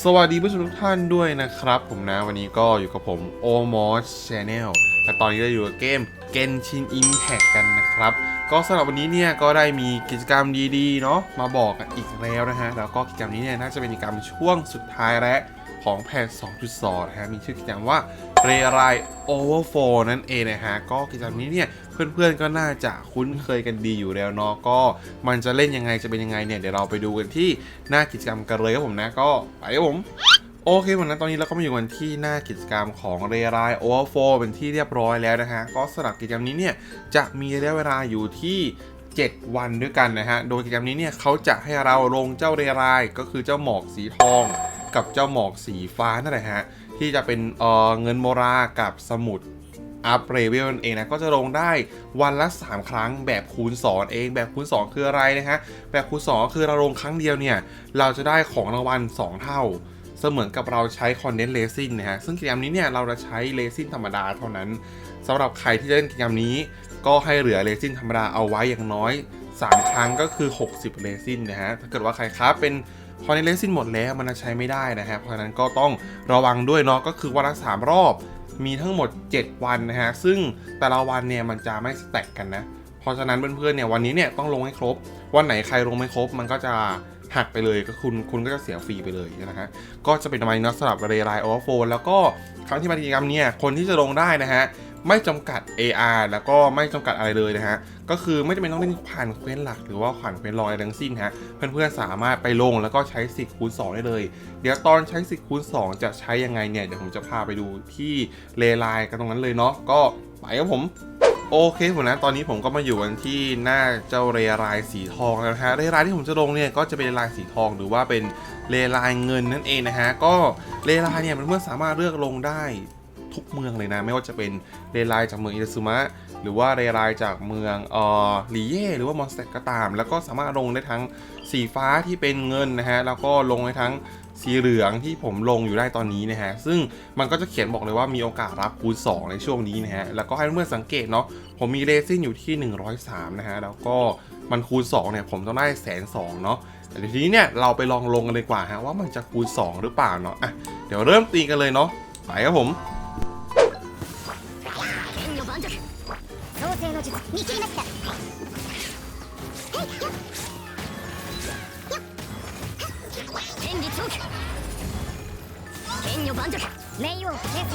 สวัสดีผู้ชมทุกท่านด้วยนะครับ ผมนะวันนี้ก็อยู่กับผม o m o s Channel และตอนนี้เราอยู่กับเกม Genshin Impact กันนะครับ ก็สำหรับวันนี้เนี่ยก็ได้มีกิจกรรมดีๆเนาะมาบอกกันอีกแล้วนะฮะ แล้วก็กิจกรรมนี้เนี่ยน่าจะเป็นกิจกรรมช่วงสุดท้ายแล้ว ของแพท2.2 นะฮะ มีชื่อกิจกรรมว่า r a r i Overflow นั่นเองนะฮะ ก็กิจกรรมนี้เนี่ย เพื่อนๆก็น่าจะคุ้นเคยกันดีอยู่แล้วเนาะ ก็มันจะเล่นยังไงจะเป็นยังไงเนี่ย เดี๋ยวเราไปดูกันที่หน้ากิจกรรมกันเลยครับผมนะ ก็ไปครับผมโอเคผมนะตอนนี้เราก็มาอยู่กันที่หน้ากิจกรรมของเรไรโอเวอร์โฟเป็นที่เรียบร้อยแล้วนะฮะ ก็สำหรับกิจกรรมนี้เนี่ยจะมีระยะเวลาอยู่ที่7 วันด้วยกันนะฮะ โดยกิจกรรมนี้เนี่ยเขาจะให้เราลงเจ้าเรไรก็คือเจ้าหมอกสีทอง กับเจ้าหมอกสีฟ้านั่นแหละฮะ ที่จะเป็นเออเงินโมรากับสมุดอัพเรเวลนั่นเองนะก็จะลงได้วันละ 3 ครั้งแบบคูณ 2 เองแบบคูณ 2 คืออะไรนะฮะ แบบคูณ2ก็คือเราลงครั้งเดียวเนี่ย เราจะได้ของรางวัล 2 เท่าเสมือนกับเราใช้คอนเดนต์เลซินนะฮะ ซึ่งกิจกรรมนี้เนี่ยเราจะใช้เลซินธรรมดาเท่านั้นสำหรับใครที่เล่นกิจกรรมนี้ ก็ให้เหลือเลซินธรรมดาเอาไว้อย่างน้อย 3 ครั้งก็คือ 60 เลซินนะฮะถ้าเกิดว่าใครครับเป็น คอนเดนเลซินหมดแล้วมันจะใช้ไม่ได้นะฮะเพราะฉะนั้นก็ต้องระวังด้วยเนาะก็คือวันละสามรอบมีทั้งหมด 7 วันนะฮะ ซึ่งแต่ละวันเนี่ยมันจะไม่สแต็กกันนะ เพราะฉะนั้นเพื่อนๆเนี่ยวันนี้เนี่ยต้องลงให้ครบ วันไหนใครลงไม่ครบ มันก็จะหักไปเลยก็คุณคุณก็จะเสียฟรีไปเลยนะฮะ ก็จะเป็นประมาณนี้เนาะสำหรับเรไลโอเวอร์โฟนแล้วก็ครั้งที่มากิกรรมเนี่ยคนที่จะลงได้นะฮะ ไม่จำกัด AR แล้วก็ไม่จำกัดอะไรเลยนะฮะ ก็คือไม่จำเป็นต้องเล่นผ่านเควสหลัก หรือว่าผ่านเควสรองอะไรทั้งสิ้นฮะ เพื่อนๆสามารถไปลงแล้วก็ใช้สิทธิ์คูณ 2 ได้เลย เดี๋ยวตอนใช้สิทธิ์คูณ 2 จะใช้ยังไงเนี่ย เดี๋ยวผมจะพาไปดูที่เลไลน์กันตรงนั้นเลยเนาะ ก็ไปครับผมโอเคผมนะตอนนี้ผมก็มาอยู่กันที่หน้าเจ้าเรไลน์สีทองแล้วนะฮะเรไลน์ที่ผมจะลงเนี่ยก็จะเป็นเรไลน์สีทองหรือว่าเป็นเรไลน์เงินนั่นเองนะฮะก็เรไลน์เนี่ยเพื่อนๆสามารถเลือกลงได้ ทุกเมืองเลยนะ ไม่ว่าจะเป็นเรไลจากเมืองอิรุซุมะหรือว่าเรไลจากเมืองเอ่อลีเย่หรือว่ามอนสเตก็ตาม แล้วก็สามารถลงได้ทั้งสีฟ้าที่เป็นเงินนะฮะแล้วก็ลงได้ทั้งสีเหลืองที่ผมลงอยู่ได้ตอนนี้นะฮะ ซึ่งมันก็จะเขียนบอกเลยว่ามีโอกาสรับคูณ 2 ในช่วงนี้นะฮะ แล้วก็ให้เพื่อนสังเกตเนาะ ผมมีเรซินอยู่ที่ 103 นะฮะ แล้วก็มันคูณ 2 เนี่ย ผมต้องได้แสนสองเนาะแต่ทีนี้เนี่ย เราไปลองลงกันเลยกว่าฮะ ว่ามันจะคูณ 2 หรือเปล่าเนาะ อะ เดี๋ยวเริ่มตีกันเลยเนาะ ไปครับผม 요 먼저 레이오 대신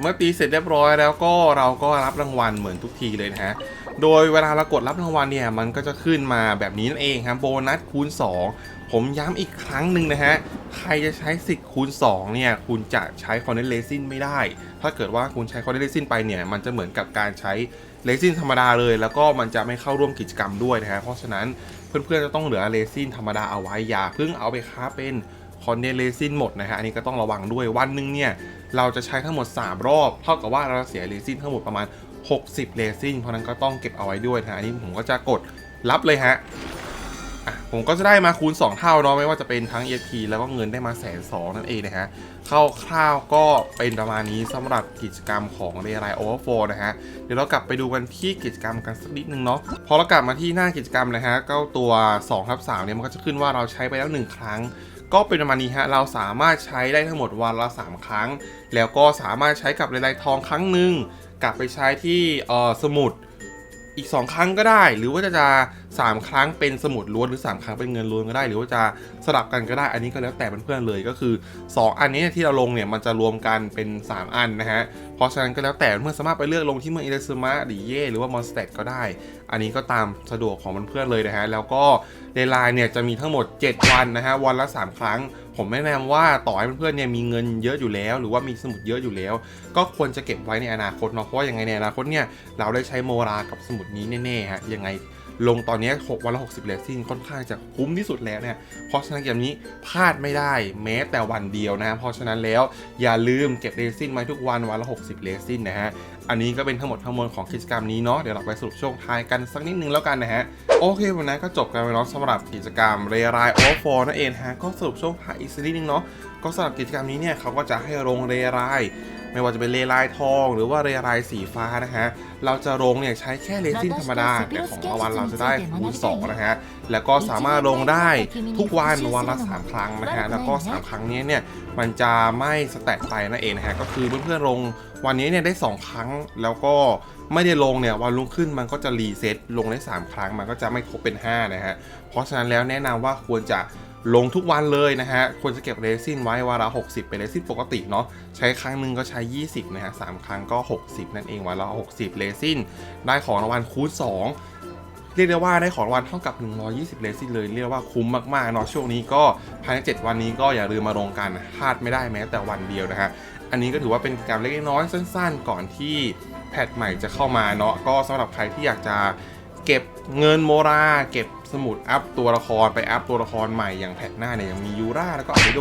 เมื่อตีเสร็จเรียบร้อยแล้วก็เราก็รับรางวัลเหมือนทุกทีเลยนะฮะ โดยเวลาเรากดรับรางวัลเนี่ยมันก็จะขึ้นมาแบบนี้นั่นเองครับโบนัสคูณ 2 ผมย้ำอีกครั้งหนึ่งนะฮะ ใครจะใช้สิทธิ์คูณ 2 เนี่ย คุณจะใช้คอนเนเลซินไม่ได้ ถ้าเกิดว่าคุณใช้คอนเนเลซินไปเนี่ย มันจะเหมือนกับการใช้เลซินธรรมดาเลย แล้วก็มันจะไม่เข้าร่วมกิจกรรมด้วยนะฮะเพราะฉะนั้น เพื่อนๆจะต้องเหลือเรซินธรรมดาเอาไว้อย่าเพิ่งเอาไปค้าเป็นคอนเดนเรซินหมดนะฮะอันนี้ก็ต้องระวังด้วยวันหนึงเนี่ยเราจะใช้ทั้งหมด 3 รอบ เท่ากับว่าเราเสียเรซินทั้งหมดประมาณ 60 เรซินเพราะนั้นก็ต้องเก็บเอาไว้ด้วยนะอันนี้ผมก็จะกดรับเลยฮะ ผมก็จะได้มาคูณ 2 เท่าเนาะไม่ว่าจะเป็นทั้ง EXP แล้วก็เงินได้มาแสนสองนั่นเองนะฮะคร่าวๆก็เป็นประมาณนี้สำหรับกิจกรรมของ r e a l i g Overflow นะฮะเดี๋ยวเรากลับไปดูกันที่กิจกรรมกันสักนิดนึงเนาะพอเรากลับมาที่หน้ากิจกรรมนะฮะก็ตัว2ทับ3เนี่ยมันก็จะขึ้นว่าเราใช้ไปแล้ว 1 ครั้ง ก็เป็นประมาณนี้ฮะเราสามารถใช้ได้ทั้งหมดวันละ 3 ครั้ง แล้วก็สามารถใช้กับเรไลทองครั้งหนึ่งกลับไปใช้ที่เอ่อสมุด อีก 2 ครั้งก็ได้ หรือว่าจะจะ3ครั้งเป็นสมุดล้วนหรือ 3 ครั้งเป็นเงินล้วนก็ได้ หรือว่าจะสลับกันก็ได้ อันนี้ก็แล้วแต่เพื่อนๆเลยก็คือ 2 อันนี้ที่เราลงเนี่ยมันจะรวมกันเป็น 3 อันนะฮะเพราะฉะนั้นก็แล้วแต่เพื่อนสามารถไปเลือกลงที่เมืองอิเลซึมะหรือเย่หรือว่ามอนสเตก็ได้ อันนี้ก็ตามสะดวกของเพื่อนๆเลยนะฮะแล้วก็ในไลน์เนี่ยจะมีทั้งหมด 7 วันนะฮะวันละ 3 ครั้ง ผมแนะนำว่าต่อให้เพื่อนๆเนี่ยมีเงินเยอะอยู่แล้ว หรือว่ามีสมุดเยอะอยู่แล้ว ก็ควรจะเก็บไว้ในอนาคตเนาะเพราะยังไงในอนาคตเนี่ยเราได้ใช้โมรากับสมุดนี้แน่ๆฮะยังไง ลงตอนนี้ 6 วันละ 60เลสซิ่งค่อนข้างจะคุ้มที่สุดแล้วเนี่ยเพราะฉะนั้นเกมนี้พลาดไม่ได้แม้แต่วันเดียวนะเพราะฉะนั้นแล้วอย่าลืมเก็บเรซินไว้ทุกวันวันละ 60เลซินนะฮะอันนี้ก็เป็นทั้งหมดทั้งมวลของกิจกรรมนี้เนาะเดี๋ยวเราไปสรุปช่วงท้ายกันสักนิดนึงแล้วกันนะฮะโอเควันนี้ก็จบกันไปเนาะสำหรับกิจกรรมเรไรโอฟอร์นั่นเองฮะก็สรุปช่วงท้ายอีกสักนิดนึงเนาะก็สำหรับกิจกรรมนี้เนี่ยเขาก็จะให้ลงเรไร ไม่ว่าจะเป็นเรไรทอง หรือว่าเรไรสีฟ้านะฮะ เราจะลงเนี่ยใช้แค่เรซินธรรมดาแต่ของรางวัลเราจะได้คูณ2นะฮะ แล้วก็สามารถลงได้ทุกวันวันละ3ครั้งนะฮะ แล้วก็ 3 ครั้งนี้เนี่ยมันจะไม่สแต็กไปนั่นเองนะฮะ ก็คือเพื่อนๆลงวันนี้เนี่ยได้ 2 ครั้งแล้วก็ไม่ได้ลงเนี่ยวันรุ่งขึ้นมันก็จะรีเซ็ตลงได้ 3 ครั้งมันก็จะไม่ครบเป็น 5 นะฮะ เพราะฉะนั้นแล้วแนะนำว่าควรจะ ลงทุกวันเลยนะฮะ ควรจะเก็บเรซินไว้วันละ 60 เป็นเรซินปกติเนาะ ใช้ครั้งหนึ่งก็ใช้ 20 นะฮะสามครั้งก็ 60 นั่นเองวันละ 60 เรซิน ได้ของรางวัลคูณ 2เรียกได้ว่าได้ของรางวัลเท่ากับ 120 เลซินเลย เรียกว่าคุ้มมากๆเนาะช่วงนี้ก็ภายใน 7 วันนี้ก็อย่าลืมมาลงกันพลาดไม่ได้แม้แต่วันเดียวนะฮะ อันนี้ก็ถือว่าเป็นกิจกรรมเล็กน้อยสั้น ๆ ก่อนที่แพทใหม่จะเข้ามาเนาะก็สำหรับใครที่อยากจะเก็บเงินโมรา เก็บ สมุดอัพตัวละครไปอัพตัวละครใหม่อย่างแพทหน้าเนี่ยยังมียูราแล้วก็อาริโด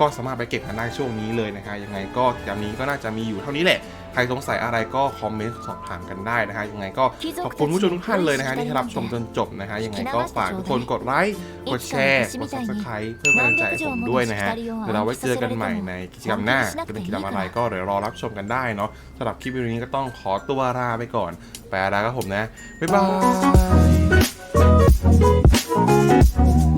ก็สามารถไปเก็บกันได้ช่วงนี้เลยนะฮะยังไงก็กิจกรรมนี้ก็น่าจะมีอยู่เท่านี้แหละ ใครสงสัยอะไรก็คอมเมนต์สอบถามกันได้นะฮะยังไงก็ขอบคุณผู้ชมทุกท่านเลยนะฮะที่รับชมจนจบนะฮะยังไงก็ฝากทุกคนกดไลค์กดแชร์กด subscribe เพื่อเป็นกำลังใจผมด้วยนะฮะเดี๋ยวเราไว้เจอกันใหม่ในกิจกรรมหน้าจะเป็นกิจกรรมอะไรก็เดี๋ยวรอรับชมกันได้เนาะสำหรับคลิปวิดีโอนี้ก็ต้องขอตัวลาไปก่อนไปลาครับผมนะบ๊ายบาย thank you